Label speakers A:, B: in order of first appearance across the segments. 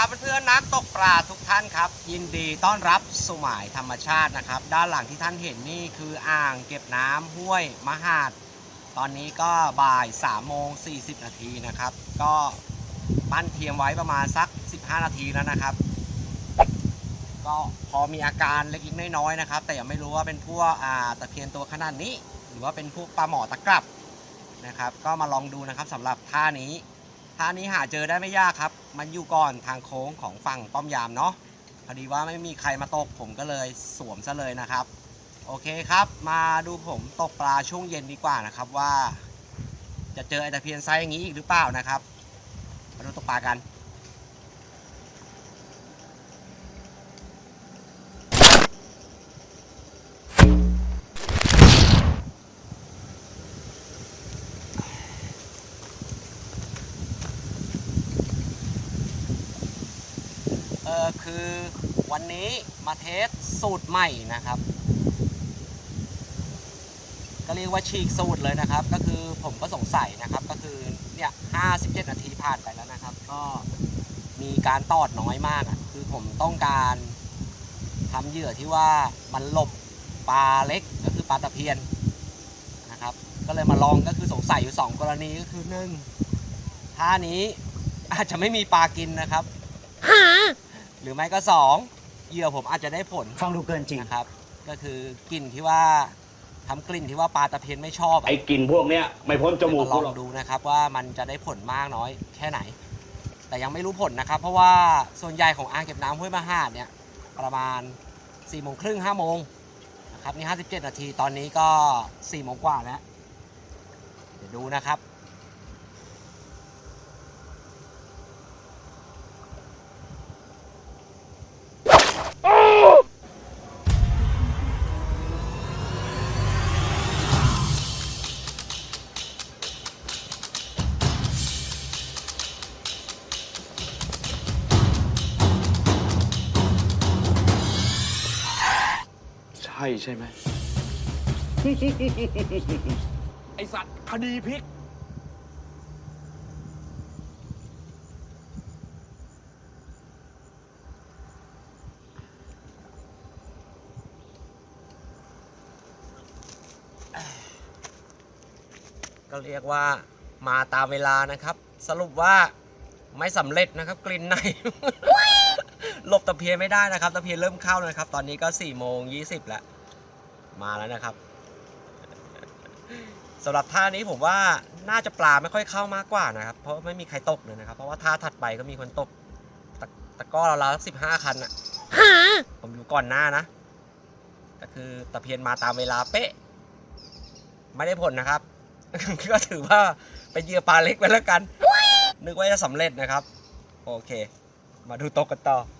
A: ครับเพื่อนๆนักตกปลาทุกท่านครับ ยินดีต้อนรับสมายธรรมชาตินะครับ ด้านหลังที่ท่านเห็นนี่คืออ่างเก็บน้ำห้วยมหาด ตอนนี้ก็บ่าย3โมง40นาทีนะครับ ก็ปั้นเทียมไว้ประมาณสัก 15 นาทีแล้วนะครับ ก็พอมีอาการเล็กๆน้อยๆนะครับ แต่ยังไม่รู้ว่าเป็นพวกอ่าตะเพียนตัวขนาดนี้ หรือว่าเป็นพวกปลาหมอตะกรับนะครับ ก็มาลองดูนะครับสำหรับท่านี้ ท่านี้หาเจอได้ไม่ยากครับ มันอยู่ก่อนทางโค้งของฝั่งป้อมยามเนาะพอดีว่าไม่มีใครมาตกผมก็เลยสวมซะเลยนะครับ โอเคครับมาดูผมตกปลาช่วงเย็นดีกว่านะครับว่า จะเจอไอตะเพียนไซส์อย่างนี้อีกหรือเปล่านะครับมาดูตกปลากัน ออคือวันนี้มาเทสสูตรใหม่นะครับ ก็เรียกว่าฉีกสูตรเลยนะครับ ก็คือผมก็สงสัยนะครับก็คือเนี่ย57 นาทีผ่านไปแล้วนะครับ ก็มีการตอดน้อยมากอะคือผมต้องการทำเหยื่อที่ว่ามันหลบปลาเล็กก็คือปลาตะเพียนนะครับ ก็เลยมาลองก็คือสงสัยอยู่ 2 กรณีก็คือหนึ่งท่านี้อาจจะไม่มีปลากินนะครับ หรือไม่ก็สองเหยื่อผมอาจจะได้ผล
B: ฟังดูเกินจริง
A: นะครับ ก็คือกลิ่นที่ว่าทำกลิ่นที่ว่าปลาตะเพียนไม่ชอบอะ
C: ไอ้กลิ่นพวกเนี้ยไม่พ้นจมูก
A: ล
C: กู
A: อง
C: หรอก
A: ดูนะครับว่ามันจะได้ผลมากน้อยแค่ไหน แต่ยังไม่รู้ผลนะครับ เพราะว่าส่วนใหญ่ของอ่างเก็บน้ำห้วยมหาดเนี่ยประมาณ4ี่โมงครึ่งห้าโมงนะครับนี่ 57 นาทีตอนนี้ก็4ี่โมงกว่าแล้วเดี๋ยวดูนะครับ
C: ใช่ใช่ไหม ไอสัตว์คดีพลิก
A: ก็เรียกว่ามาตามเวลานะครับ สรุปว่าไม่สำเร็จนะครับกลิ่นใน หลบตะเพียนไม่ได้นะครับ ตะเพียนเริ่มเข้าแล้วนะครับ ตอนนี้ก็4ี่โมงยีแล้ว มาแล้วนะครับสำหรับท่านี้ผมว่าน่าจะปลาไม่ค่อยเข้ามากกว่านะครับ เพราะไม่มีใครตกเลยนะครับ เพราะว่าท่าถัดไปก็มีคนตกตะตะกร้อเราๆสิบห้าคันอะผมอยู่ก่อนหน้านะ ก็คือตะเพียนมาตามเวลาเป๊ะ ไม่ได้ผลนะครับ ก็ถือว่าเป็นเหยื่อปลาเล็กไปแล้วกัน นึกว่าจะสำเร็จนะครับ โอเค มาดูตกกันต่อ
B: อ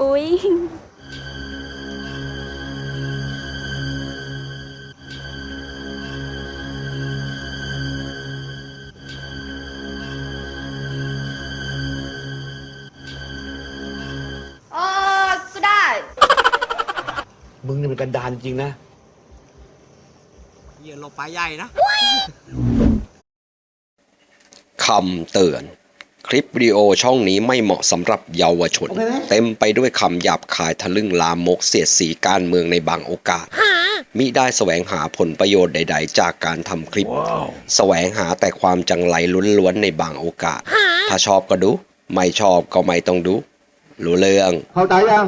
B: อุ๊ย
D: เออก็ได้
C: มึงนี่มันกันดานจริงนะ
A: เหยื่อหลบปลาใหญ่นะ
E: คำเตือน คลิปวิดีโอช่องนี้ไม่เหมาะสำหรับเยาวชน เต็มไปด้วยคำหยาบคายทะลึ่งลามกเสียดสีการเมืองในบางโอกาส มิได้แสวงหาผลประโยชน์ใด ๆ จากการทำคลิป แสวงหาแต่ความจังไรล้วนๆในบางโอกาส ถ้าชอบก็ดู ไม่ชอบก็ไม่ต้องดู รู้เรื่อง
F: เข้าใจยัง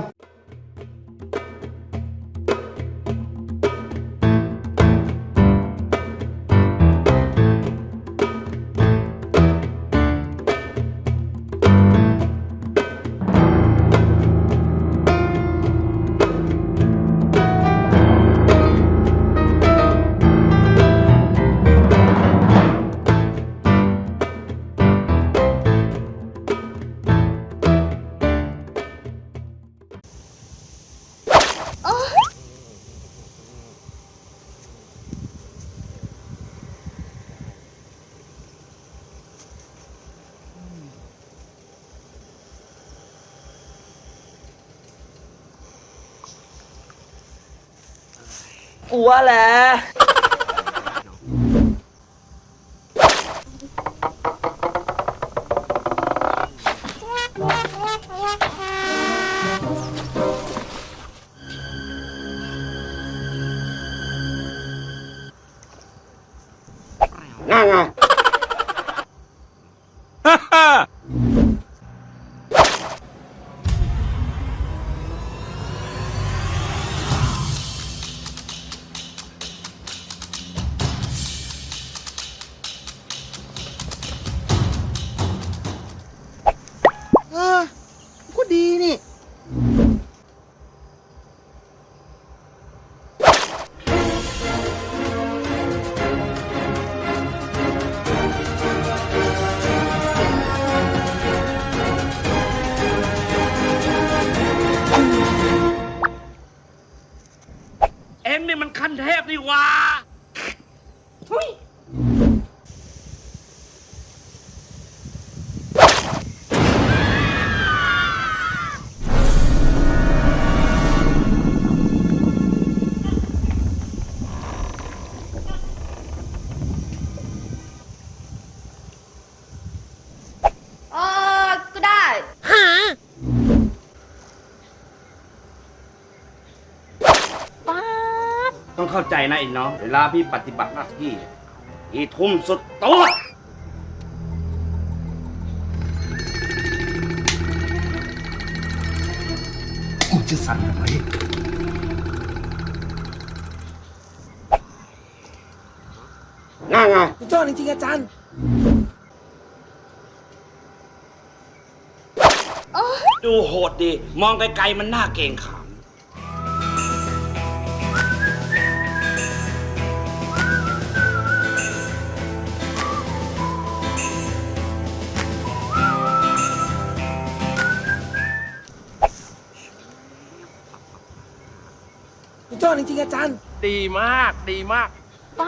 G: กลัวแหละ
C: นั่งไง
F: ดีนี่
C: เอ็งนี่มันขั้นเทพนี่หว่า
D: เอ
C: ต้องเข้าใจนะไอ้น้องเวลาพี่ปฏิบัติหน้าที่อีทุ่มสุดตัว
F: มึงจะสั่นทำไม
C: ง่าไง
G: ยอดจริงๆอาจารย์
C: ดูโหดดี มองไกลๆมันน่าเกรงขาม
G: จริงๆอาจารย์
C: ดีมากดีมากต้อ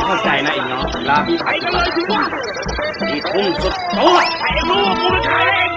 C: งเข้าใจนะไอ้น้องเวลาพี่ปฏิบัติหน้าที่อีทุ่มสุดตัวไอ้รู้ว่ากูเป็นใคร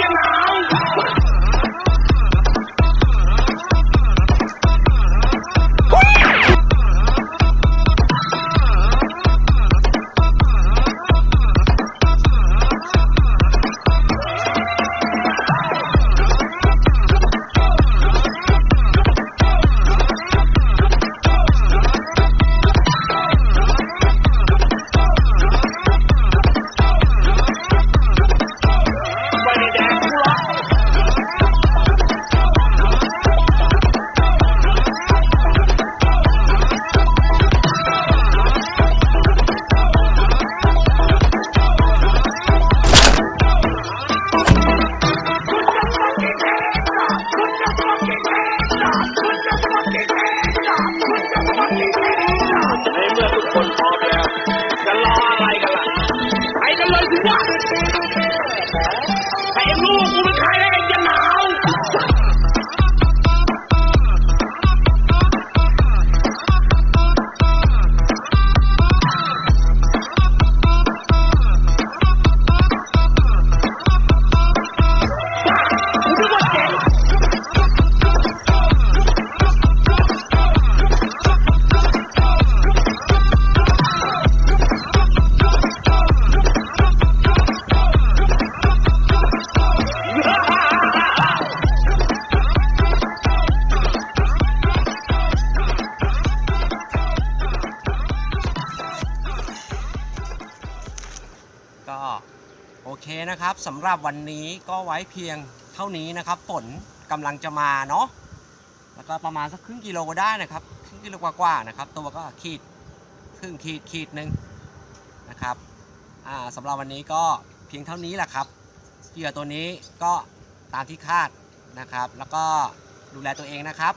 A: นะครับสำหรับวันนี้ก็ไว้เพียงเท่านี้นะครับ ฝนกำลังจะมาเนาะแล้วก็ประมาณสักครึ่งกิโลได้นะครับครึ่งกิโลกว่าๆนะครับ ตัวก็ขีดครึ่งขีดขีดหนึ่งนะครับอ่าสำหรับวันนี้ก็เพียงเท่านี้แหละครับเหยื่อตัวนี้ก็ตามที่คาดนะครับ แล้วก็ดูแลตัวเองนะครับ